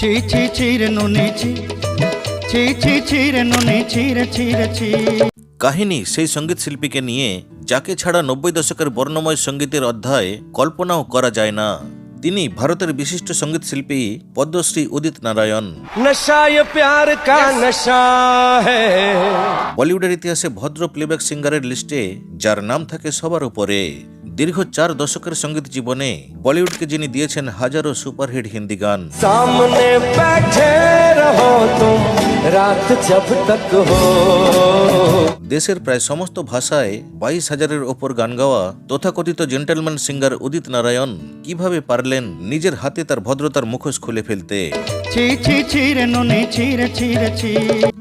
ছি নুনে ছি। ছি ছি নুনে ছি। কাহিনী সেই সংগীত শিল্পীকে নিয়ে যাকে ছাড়া নব্বই দশকের বর্ণময় সঙ্গীতের অধ্যায় কল্পনাও করা যায় না। তিনি ভারতের বিশিষ্ট সংগীত শিল্পী পদ্মশ্রী উদিত নারায়ণ। বলিউডের ইতিহাসে ভদ্র প্লেব্যাক সিঙ্গারের লিস্টে যার নাম থাকে সবার উপরে। দীর্ঘ চার দশকের সংগীত জীবনে বলিউডকে যিনি দিয়েছেন হাজারো সুপারহিট হিন্দি গান। সামনে দেশের প্রায় সমস্ত ভাষায় বাইশ হাজারের ওপর গান গাওয়া তথাকথিত জেন্টেলম্যান সিঙ্গার উদিত নারায়ণ কীভাবে পারলেন নিজের হাতে তার ভদ্রতার মুখোশ খুলে ফেলতে?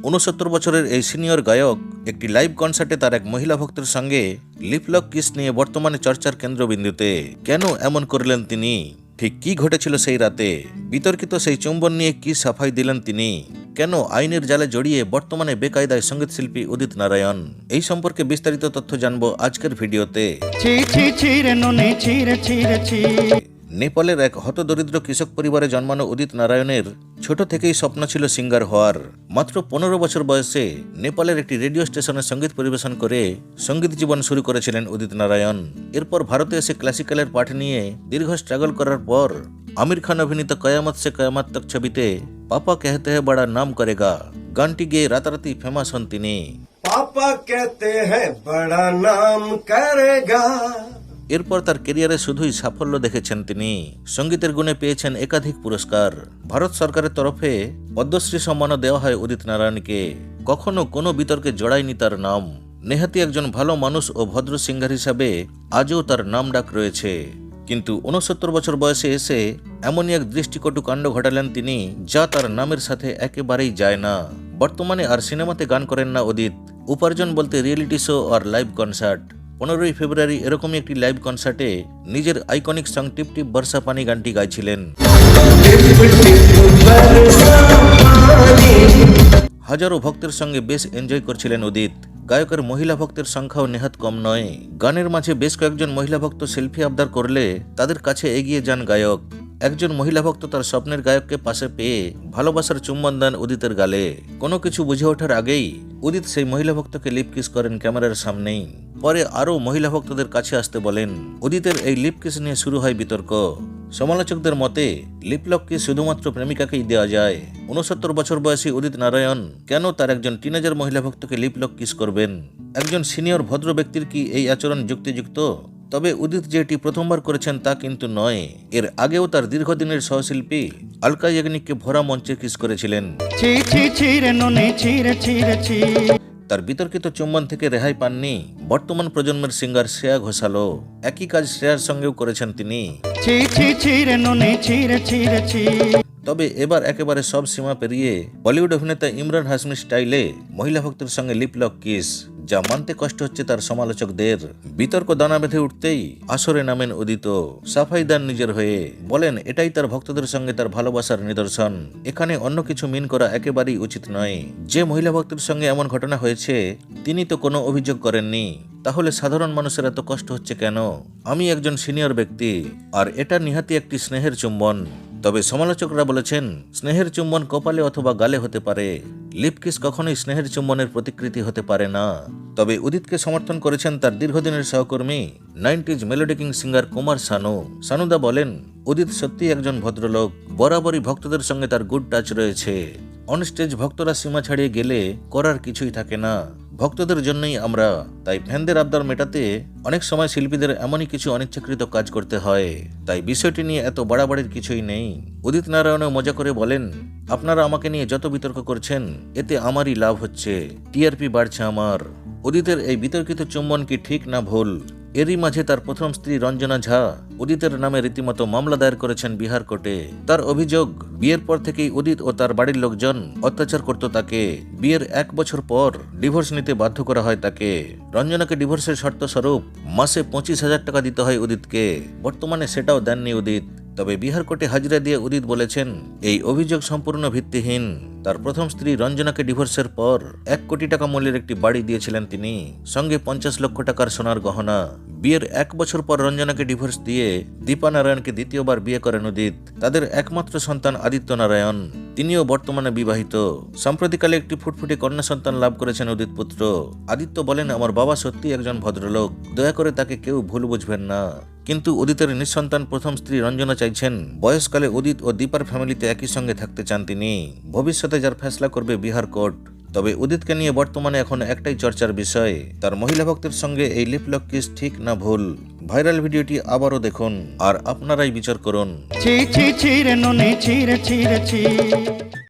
উনসত্তর বছরের এই সিনিয়র গায়ক একটি লাইভ কনসার্টে তার এক মহিলা ভক্তের সঙ্গে লিপলক কিস নিয়ে বর্তমানে চর্চার কেন্দ্রবিন্দুতে। কেন এমন করলেন তিনি? ঠিক কি ঘটেছিল সেই রাতে? বিতর্কিত সেই চুম্বন নিয়ে কি সাফাই দিলেন তিনি? কেন আইনের জালে জড়িয়ে বর্তমানে বেকায়দায় সংগীত শিল্পী উদিত নারায়ণ? এই সম্পর্কে বিস্তারিত তথ্য জানব আজকের ভিডিওতে। নেপালের এক হতদরিদ্র কৃষক পরিবারে জন্মানো উদিত নারায়ণের ছোট থেকেই স্বপ্ন ছিল সিঙ্গার হওয়ার। মাত্র পনেরো বছর বয়সে নেপালের একটি রেডিও স্টেশনে সংগীত পরিবেশন করে সংগীত জীবন শুরু করেছিলেন উদিত নারায়ণ। এরপর ভারতে এসে ক্লাসিক্যালের পাঠ নিয়ে দীর্ঘ স্ট্রাগল করার পর আমির খান অভিনীত কয়ামত সে কয়ামত তক ছবিতে পাপা কেহতে হে বড়া নাম করেগা। গানটি গেয়ে রাতারাতি ফেমাস হন তিনি। পাপা কেহতে হ্যাঁ বড়া নাম করেগা। এরপর তার কেরিয়ারে শুধুই সাফল্য দেখেছেন তিনি। সঙ্গীতের গুণে পেয়েছেন একাধিক পুরস্কার। ভারত সরকারের তরফে পদ্মশ্রী সম্মানও দেওয়া হয় উদিত নারায়ণকে। কখনো কোনো বিতর্কে জড়ায়নি তার নাম। নেহাতি একজন ভালো মানুষ ও ভদ্র সিঙ্গার হিসাবে আজও তার নাম ডাক রয়েছে। কিন্তু উনসত্তর বছর বয়সে এসে এমনই এক দৃষ্টিকটু কাণ্ড ঘটালেন তিনি, যা তার নামের সাথে একেবারেই যায় না। বর্তমানে আর সিনেমাতে গান করেন না অদিত। উপার্জন বলতে রিয়েলিটি শো আর লাইভ কনসার্ট। পনেরোই ফেব্রুয়ারি এরকমই একটি লাইভ কনসার্টে নিজের আইকনিক সং টিপ টিপ বর্ষা পানি গানটি গাইছিলেন। হাজারো ভক্তের সঙ্গে বেশ এনজয় করছিলেন উদিত। গায়কের মহিলা ভক্তের সংখ্যাও নেহাত কম নয়। গানের মাঝে বেশ কয়েকজন মহিলা ভক্ত সেলফি আবদার করলে তাদের কাছে এগিয়ে যান গায়ক। একজন মহিলা ভক্ত তার স্বপ্নের গায়ককে পাশে পেয়ে ভালোবাসার চুম্বন দেন উদিতের গালে। কোনো কিছু বুঝে ওঠার আগেই উদিত সেই মহিলা ভক্তকে লিপকিস করেন ক্যামেরার সামনেই। পরে আরও মহিলা ভক্তদের কাছে আসতে বলেন, উদিতের এই লিপ কিস নিয়ে শুরু হয় বিতর্ক। সমালোচকদের মতে লিপলককে শুধুমাত্র প্রেমিকাকেই দেওয়া যায়। উনসত্তর বছর বয়সী উদিত নারায়ণ, কেন তার একজন টিনেজার মহিলা ভক্তকে লিপলক কিস করবেন? একজন সিনিয়র ভদ্র ব্যক্তির কি এই আচরণ যুক্তিযুক্ত? তবে উদিত যে এটি প্রথমবার করেছেন তা কিন্তু নয়। এর আগেও তার দীর্ঘদিনের সহশিল্পী আলকা ইয়াগনিককে ভরা মঞ্চে কিস করেছিলেন। তার বিতর্কিত চুম্বন থেকে রেহাই পাননি। বর্তমান প্রজন্মের সিঙ্গার শ্রেয়া ঘোষালও। একই কাজ শ্রেয়ার সঙ্গেও করেছেন তিনি। তবে এবার একেবারে সব সীমা পেরিয়ে বলিউড অভিনেতা ইমরান হাসমি স্টাইলে মহিলা ভক্তের সঙ্গে লিপলক কিস যা মানতে কষ্ট হচ্ছে তার সমালোচকদের। বিতর্ক দানা বেঁধে উঠতেই আসরে নামেন উদিত। সাফাই দেন নিজের হয়ে বলেন, এটাই তার ভক্তদের সঙ্গে তার ভালোবাসার নিদর্শন। এখানে অন্য কিছু মিন করা একেবারেই উচিত নয়। যে মহিলা ভক্তের সঙ্গে এমন ঘটনা হয়েছে, তিনি তো কোনো অভিযোগ করেননি। তাহলে সাধারণ মানুষের এত কষ্ট হচ্ছে কেন? আমি একজন সিনিয়র ব্যক্তি, আর এটা নিহাতি একটি স্নেহের চুম্বন। তবে সমালোচকরা বলেছেন, স্নেহের চুম্বন কপালে অথবা গালে হতে পারে। লিপকিস কখনোই স্নেহের চুম্বনের প্রতিকৃতি হতে পারে না। তবে উদিতকে সমর্থন করেছেন তার দীর্ঘদিনের সহকর্মী nineties melody king singer Kumar Sanu. সানুদা বলেন, উদিত সত্যি একজন ভদ্রলোক, বরাবরই ভক্তদের সঙ্গে তার গুড টাচ রয়েছে। অনস্টেজ ভক্তরা সীমা ছাড়িয়ে গেলে করার কিছুই থাকে না। ভক্তদের জন্যই আমরা তাই ফ্যানদের আবদার মেটাতে অনেক সময় শিল্পীদের এমনই কিছু অনিচ্ছাকৃত কাজ করতে হয়। তাই বিষয়টি নিয়ে এত বাড়াবাড়ির কিছুই নেই। উদিত নারায়ণও মজা করে বলেন, আপনারা আমাকে নিয়ে যত বিতর্ক করছেন, এতে আমারই লাভ হচ্ছে। টিআরপি বাড়ছে আমার। উদিতের এই বিতর্কিত চুম্বন কি ঠিক না ভুল? এরই মাঝে তার প্রথম স্ত্রী রঞ্জনা ঝা উদিতের নামে রীতিমতো মামলা দায়ের করেছেন বিহার কোর্টে। তার অভিযোগ, বিয়ের পর থেকেই উদিত ও তার বাড়ির লোকজন অত্যাচার করত তাকে। বিয়ের এক বছর পর ডিভোর্স নিতে বাধ্য করা হয় তাকে। রঞ্জনাকে ডিভোর্সের শর্ত স্বরূপ মাসে পঁচিশ হাজার টাকা দিতে হয় উদিতকে। বর্তমানে সেটাও দেননি উদিত। তবে বিহার কোর্টে হাজিরা দিয়ে উদিত বলেছেন, এই অভিযোগ সম্পূর্ণ ভিত্তিহীন। তার প্রথম স্ত্রী রঞ্জনাকে ডিভোর্সের পর এক কোটি টাকা মূল্যের একটি বাড়ি দিয়েছিলেন তিনি। সঙ্গে পঞ্চাশ লক্ষ টাকার সোনার গহনা। বিয়ের এক বছর পর রঞ্জনাকে ডিভোর্স দিয়ে দীপা নারায়ণকে দ্বিতীয়বার বিয়ে করেন উদিত। তাদের একমাত্র সন্তান আদিত্য নারায়ণ তিনিও বর্তমানে বিবাহিত। সম্প্রতিকালে একটি ফুটফুটে কন্যা সন্তান লাভ করেছেন উদিত পুত্র। আদিত্য বলেন, আমার বাবা সত্যি একজন ভদ্রলোক। দয়া করে তাকে কেউ ভুল বুঝবেন না। কিন্তু উদিতের নিঃসন্তান প্রথম স্ত্রী রঞ্জনা চাইছেন, বয়সকালে উদিত ও দীপার ফ্যামিলিতে একই সঙ্গে থাকতে চান তিনি। ভবিষ্যতে যার ফেসলা করবে বিহার কোর্ট। তবে উদিতকে নিয়ে বর্তমানে এখন একটাই চর্চার বিষয়, তার মহিলা ভক্তের সঙ্গে এই লিপলক কিস ঠিক না ভুল। ভাইরাল ভিডিওটি আবারও দেখুন, আর আপনারাই বিচার করুন।